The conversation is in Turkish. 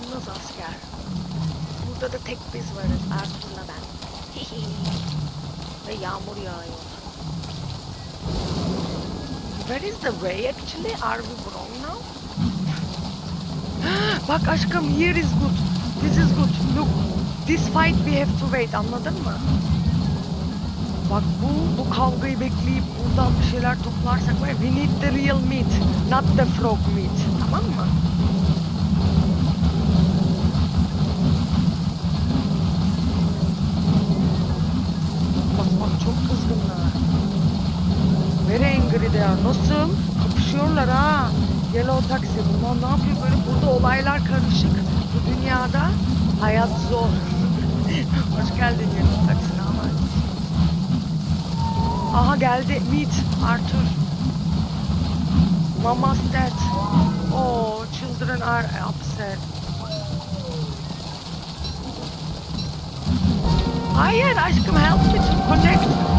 alınmaz asker. Burada da tek biz varız Ertuğrul'la ben. Ve yağmur yağıyor. Where is the way actually? Are we wrong now? Bak aşkım here is good. This is good. Look. This fight we have to wait. Anladın mı? Bak bu, bu kavgayı bekleyip buradan bir şeyler toplarsak var we need the real meat, not the frog meat. Tamam mı? Bak bak çok kızgınlar. Very are. Nasıl? Kapışıyorlar ha. Yellow taksi. Bunlar ne yapıyor böyle? Burada olaylar karışık. Bu dünyada hayat zor. Hoş geldin Yellow. Ne haber? Aha geldi. Meet Arthur. Mama's dead. Oh, children are upset. Hayır aşkım help me to connect.